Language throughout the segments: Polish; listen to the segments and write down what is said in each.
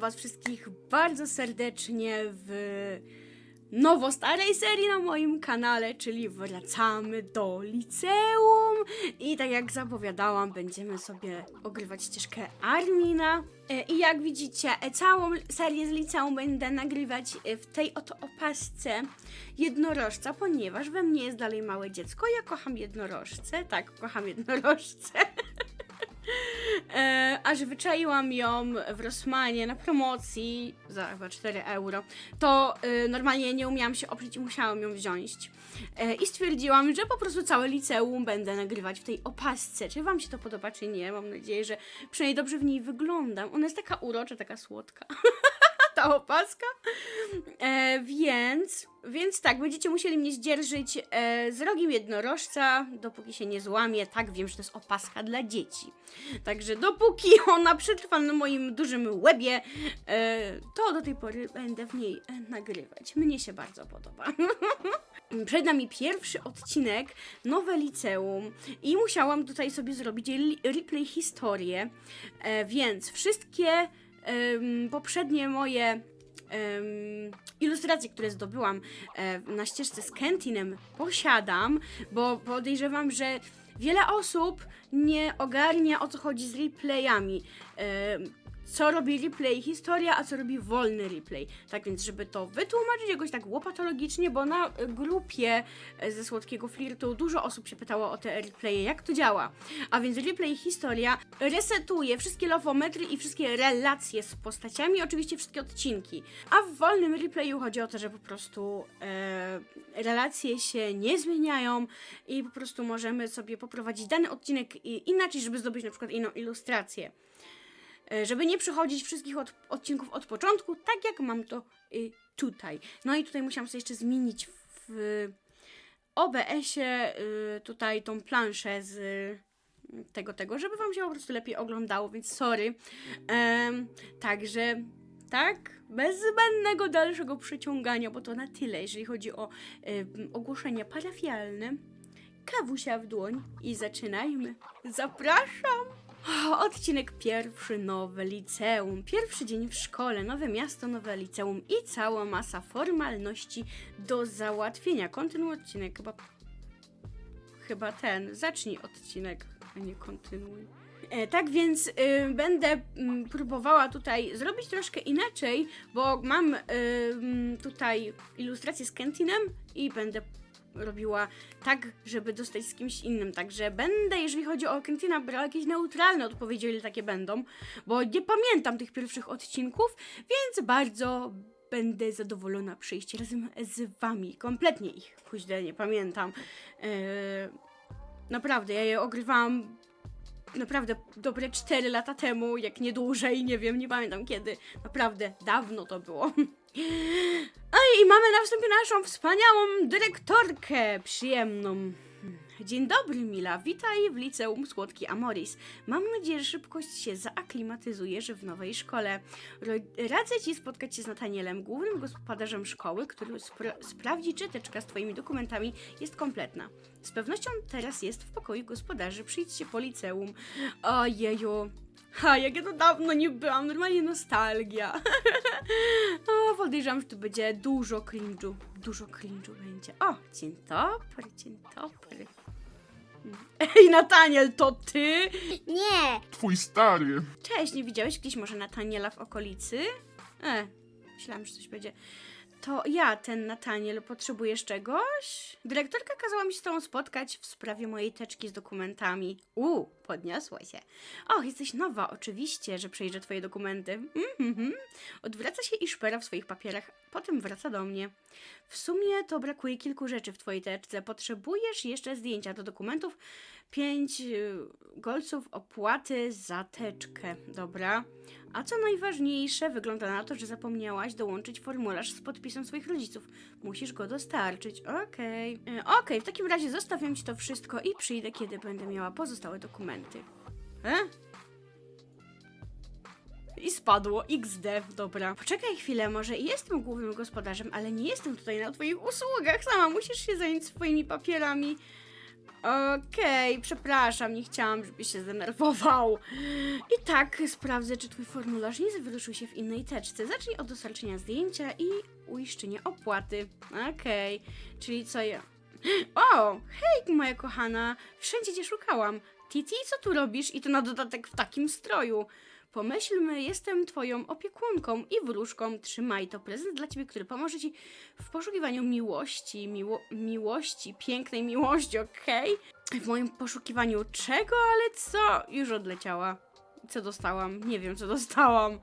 Was wszystkich bardzo serdecznie w nowo starej serii na moim kanale, czyli wracamy do liceum. I tak jak zapowiadałam, będziemy sobie ogrywać ścieżkę Armina. E, i jak widzicie, e, całą serię z liceum będę nagrywać e, w tej oto opasce jednorożca, ponieważ we mnie jest dalej małe dziecko, ja kocham jednorożce, tak, kocham jednorożce. E, aż wyczaiłam ją w Rossmanie na promocji za chyba 4 euro, to e, normalnie nie umiałam się oprzeć i musiałam ją wziąć. E, I stwierdziłam, że po prostu całe liceum będę nagrywać w tej opasce. Czy wam się to podoba, czy nie? Mam nadzieję, że przynajmniej dobrze w niej wyglądam. Ona jest taka urocza, taka słodka. Ta opaska. E, więc, więc tak, będziecie musieli mnie zdzierżyć e, z rogiem jednorożca, dopóki się nie złamie. Tak, wiem, że to jest opaska dla dzieci. Także dopóki ona przetrwa na moim dużym łebie, e, to do tej pory będę w niej nagrywać. Mnie się bardzo podoba. Przed nami pierwszy odcinek, nowe liceum i musiałam tutaj sobie zrobić replay historię, e, więc wszystkie poprzednie moje ilustracje, które zdobyłam e, na ścieżce z Kentinem posiadam, bo podejrzewam, że wiele osób nie ogarnia o co chodzi z replayami. Co robi replay historia, a co robi wolny replay. Tak więc, żeby to wytłumaczyć jakoś tak łopatologicznie, bo na grupie e, ze Słodkiego Flirtu dużo osób się pytało o te replaye, jak to działa. A więc replay historia resetuje wszystkie lofometry i wszystkie relacje z postaciami, oczywiście wszystkie odcinki. A w wolnym replayu chodzi o to, że po prostu e, relacje się nie zmieniają i po prostu możemy sobie poprowadzić dany odcinek inaczej, żeby zdobyć na przykład inną ilustrację. E, żeby nie przechodzić wszystkich od, odcinków od początku, tak jak mam to y, tutaj. No i tutaj musiałam sobie jeszcze zmienić w, w OBS-ie y, tutaj tą planszę z y, tego, tego, żeby wam się po prostu lepiej oglądało, więc sorry. Także tak, bez zbędnego dalszego przeciągania, bo to na tyle, jeżeli chodzi o y, ogłoszenia parafialne. Kawusia w dłoń i zaczynajmy. Zapraszam! Odcinek pierwszy, nowe liceum. Pierwszy dzień w szkole, nowe miasto, nowe liceum i cała masa formalności do załatwienia. Kontynuuj odcinek, chyba. Chyba ten. Zacznij odcinek, a nie kontynuuj. E, tak więc y, będę mm, próbowała tutaj zrobić troszkę inaczej, bo mam y, mm, tutaj ilustrację z Kentinem i będę robiła tak, żeby dostać z kimś innym. Także będę, jeżeli chodzi o Kentina, brała jakieś neutralne odpowiedzi, o ile takie będą, bo nie pamiętam tych pierwszych odcinków, więc bardzo będę zadowolona przyjść razem z wami. Kompletnie ich, kuźle, nie pamiętam. Eee, naprawdę, ja je ogrywałam naprawdę dobre 4 lata temu, jak nie dłużej, nie wiem, nie pamiętam kiedy. Naprawdę, dawno to było. A i mamy na wstępie naszą wspaniałą dyrektorkę, przyjemną. Dzień dobry, Mila. Witaj w liceum Słodki Amoris. Mam nadzieję, że szybko się zaaklimatyzujesz w nowej szkole. Radzę ci spotkać się z Natanielem, głównym gospodarzem szkoły, który spra- sprawdzi, czy teczka z twoimi dokumentami jest kompletna. Z pewnością teraz jest w pokoju gospodarzy. Przyjdźcie po liceum. Ojeju. Ha, jak ja to dawno nie byłam, normalnie nostalgia. o, podejrzewam, że tu będzie dużo cringe'u. Dużo cringe'u będzie. O, dzień dobry, dzień dobry. Ej, Nataniel, to ty? Nie, Twój stary. Cześć, nie widziałeś gdzieś może Nataniela w okolicy? E, myślałam, że coś będzie. To ja, ten Nataniel, potrzebujesz czegoś? Dyrektorka kazała mi się z tobą spotkać w sprawie mojej teczki z dokumentami. U, podniosła się. Och, jesteś nowa, oczywiście, że przejrzę twoje dokumenty. Mhm. Odwraca się i szpera w swoich papierach, potem wraca do mnie. W sumie to brakuje kilku rzeczy w twojej teczce. Potrzebujesz jeszcze zdjęcia do dokumentów 5 golców opłaty za teczkę. Dobra. A co najważniejsze, wygląda na to, że zapomniałaś dołączyć formularz z podpisem swoich rodziców. Musisz go dostarczyć. Okej. E, Okej, w takim razie zostawiam ci to wszystko i przyjdę, kiedy będę miała pozostałe dokumenty. E? I spadło. XD. Dobra. Poczekaj chwilę, może jestem głównym gospodarzem, ale nie jestem tutaj na twoich usługach. Sama musisz się zająć swoimi papierami. Okej, przepraszam, nie chciałam, żebyś się zdenerwował. I tak sprawdzę, czy twój formularz nie zawieruszył się w innej teczce. Zacznij od dostarczenia zdjęcia i uiszczenia opłaty. Okej, czyli co ja... O, hej, moja kochana, wszędzie cię szukałam. Titi, co tu robisz? I to na dodatek w takim stroju. Pomyślmy, jestem twoją opiekunką i wróżką. Trzymaj to prezent dla ciebie, który pomoże ci w poszukiwaniu miłości, miło miłości, pięknej miłości, okej? W moim poszukiwaniu czego, ale co? Już odleciała. Co dostałam? Nie wiem, co dostałam.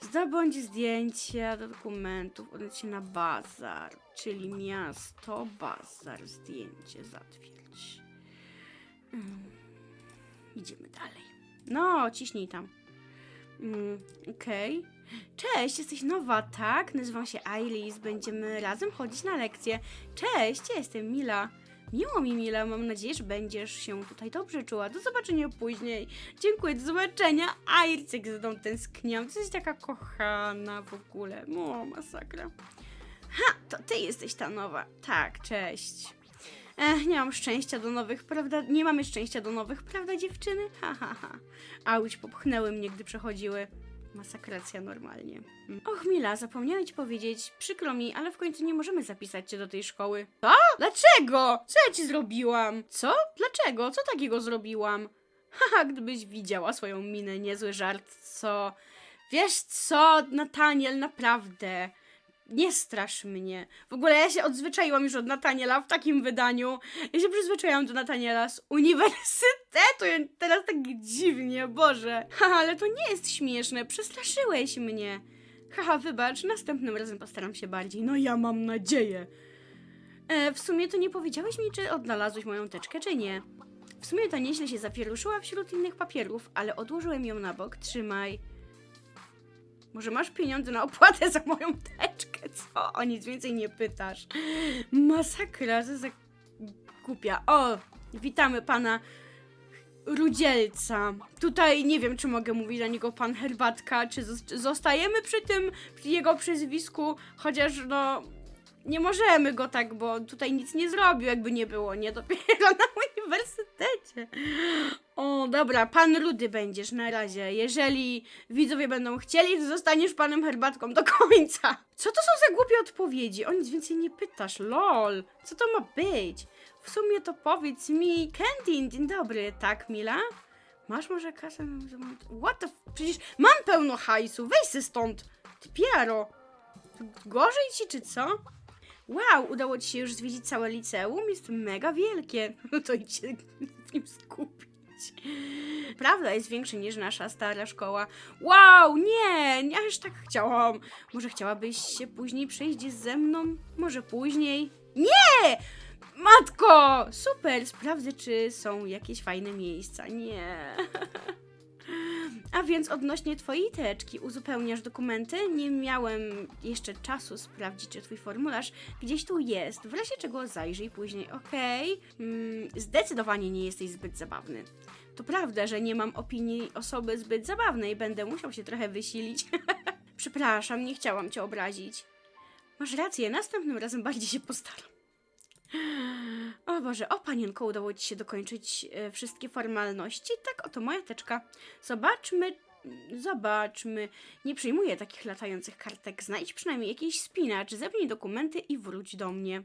Zdobądź zdjęcia do dokumentów, udać się na bazar, czyli miasto, bazar, zdjęcie, zatwierdź. Mm. Idziemy dalej. No, ciśnij tam. Mm, Okej. Cześć, jesteś nowa, tak? Nazywam się Ailis, będziemy razem chodzić na lekcje. Cześć, ja jestem Mila. Miło mi, Mila, mam nadzieję, że będziesz się tutaj dobrze czuła. Do zobaczenia później. Dziękuję, do zobaczenia. Ailis, jak za tą tęskniłam. Ty jesteś taka kochana w ogóle. O, masakra. Ha, to ty jesteś ta nowa. Tak, cześć. Ech, nie mam szczęścia do nowych, prawda? Nie mamy szczęścia do nowych, prawda, dziewczyny? Ha, ha, ha. Auć, popchnęły mnie, gdy przechodziły. Masakracja normalnie. Mm. Och, Mila, zapomniałem ci powiedzieć. Przykro mi, ale w końcu nie możemy zapisać cię do tej szkoły. Co? Dlaczego? Co ja ci zrobiłam? Co? Dlaczego? Co takiego zrobiłam? Haha, gdybyś widziała swoją minę, niezły żart, co? Wiesz co, Nataniel, naprawdę. Nie strasz mnie. W ogóle ja się odzwyczaiłam już od Nataniela w takim wydaniu. Ja się przyzwyczaiłam do Nataniela z uniwersytetu. Ja teraz tak dziwnie, Boże. Haha, ale to nie jest śmieszne. Przestraszyłeś mnie. Haha, wybacz, następnym razem postaram się bardziej. No ja mam nadzieję. E, w sumie to nie powiedziałeś mi, czy odnalazłeś moją teczkę, czy nie. W sumie to nieźle się zawieruszyła wśród innych papierów, ale odłożyłem ją na bok. Trzymaj. Może masz pieniądze na opłatę za moją teczkę, co? O nic więcej nie pytasz. Masakra, co za głupia. O, witamy pana Rudzielca. Tutaj nie wiem, czy mogę mówić na niego pan Herbatka, czy zos- zostajemy przy tym, przy jego przezwisku, chociaż no... Nie możemy go tak, bo tutaj nic nie zrobił, jakby nie było, nie? Dopiero na uniwersytecie. O, dobra, pan Rudy będziesz na razie. Jeżeli widzowie będą chcieli, to zostaniesz panem herbatką do końca. Co to są za głupie odpowiedzi? O nic więcej nie pytasz, lol. Co to ma być? W sumie to powiedz mi, Candy, dzień dobry, tak, Mila? Masz może kasę? What the. Przecież mam pełno hajsu, weź se stąd. Ty. Gorzej ci, czy co? Wow, udało ci się już zwiedzić całe liceum? Jest mega wielkie. No to idź się w nim skupić. Prawda jest większa niż nasza stara szkoła. Wow, nie, nie aż tak chciałam. Może chciałabyś się później przejść ze mną? Może później? Nie! Matko! Super, sprawdzę, czy są jakieś fajne miejsca. Nie. A więc odnośnie twojej teczki uzupełniasz dokumenty? Nie miałem jeszcze czasu sprawdzić, czy twój formularz gdzieś tu jest. W razie czego zajrzyj później, okej? Mm, zdecydowanie nie jesteś zbyt zabawny. To prawda, że nie mam opinii osoby zbyt zabawnej. Będę musiał się trochę wysilić. Przepraszam, nie chciałam cię obrazić. Masz rację, następnym razem bardziej się postaram. O Boże, o panienko, udało ci się dokończyć e, wszystkie formalności. Tak, oto moja teczka. Zobaczmy, zobaczmy. Nie przyjmuję takich latających kartek. Znajdź przynajmniej jakiś spinacz, zepnij dokumenty i wróć do mnie.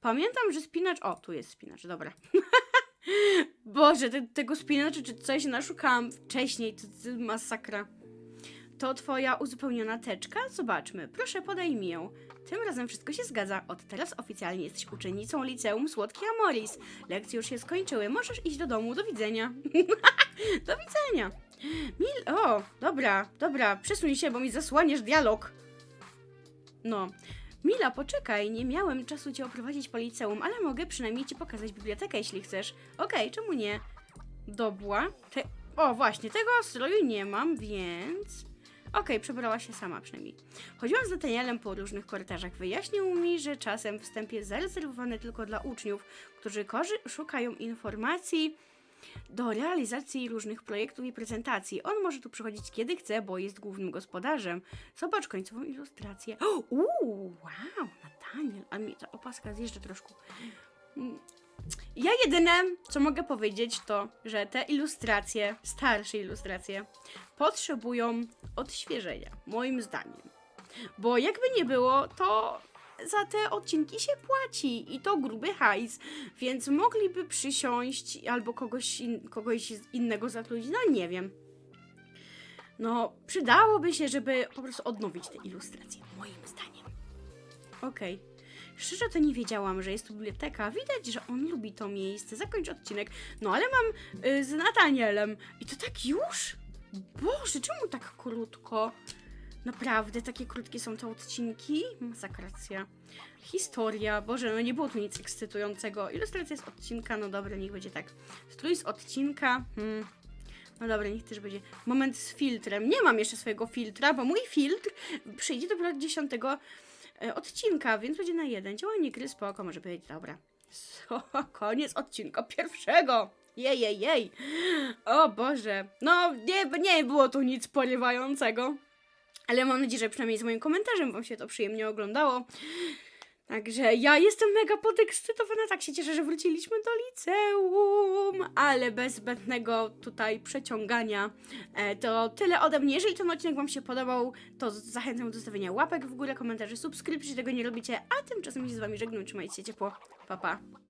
Pamiętam, że spinacz... O, tu jest spinacz, dobra. Boże, te, tego spinacza czy coś naszukałam wcześniej, to, to masakra. To twoja uzupełniona teczka? Zobaczmy. Proszę, podaj mi ją. Tym razem wszystko się zgadza. Od teraz oficjalnie jesteś uczennicą liceum Słodki Amoris. Lekcje już się skończyły. Możesz iść do domu. Do widzenia. do widzenia. Mil... O, dobra, dobra. Przesuń się, bo mi zasłaniasz dialog. No. Mila, poczekaj. Nie miałem czasu cię oprowadzić po liceum, ale mogę przynajmniej ci pokazać bibliotekę, jeśli chcesz. Okej, czemu nie? Dobła. Te... O, właśnie, tego stroju nie mam, więc... Okej, przebrała się sama przynajmniej. Chodziłam z Nathanielem po różnych korytarzach. Wyjaśnił mi, że czasem wstęp jest zarezerwowany tylko dla uczniów, którzy szukają informacji do realizacji różnych projektów i prezentacji. On może tu przychodzić kiedy chce, bo jest głównym gospodarzem. Zobacz końcową ilustrację. Uuu, wow, Nathaniel. A mi ta opaska zjeżdża troszkę. Ja jedyne, co mogę powiedzieć, to, że te ilustracje, starsze ilustracje, potrzebują odświeżenia, moim zdaniem. Bo jakby nie było, to za te odcinki się płaci i to gruby hajs, więc mogliby przysiąść albo kogoś, in, kogoś innego zatrudnić, no nie wiem. No, przydałoby się, żeby po prostu odnowić te ilustracje, moim zdaniem. Okej. Szczerze to nie wiedziałam, że jest tu biblioteka. Widać, że on lubi to miejsce. Zakończ odcinek. No ale mam y, z Natanielem. I to tak już? Boże, czemu tak krótko? Naprawdę, takie krótkie są te odcinki? Masakracja. Historia. Boże, no nie było tu nic ekscytującego. Ilustracja z odcinka, no dobra, niech będzie tak. Strój z odcinka. Hmm. No dobra, niech też będzie. Moment z filtrem. Nie mam jeszcze swojego filtra, bo mój filtr przyjdzie dopiero 10 e, odcinka, więc będzie na jeden. Działanie gry spoko, może być, dobra. So, koniec odcinka pierwszego. Jej, jej, jej. O Boże. No, nie, nie było tu nic porywającego. Ale mam nadzieję, że przynajmniej z moim komentarzem Wam się to przyjemnie oglądało. Także ja jestem mega podekscytowana, tak się cieszę, że wróciliśmy do liceum, ale bez zbędnego tutaj przeciągania. E, to tyle ode mnie. Jeżeli ten odcinek Wam się podobał, to zachęcam do zostawienia łapek w górę, komentarzy, subskrypcji, tego nie robicie, a tymczasem się z Wami żegnam, trzymajcie się ciepło, pa pa.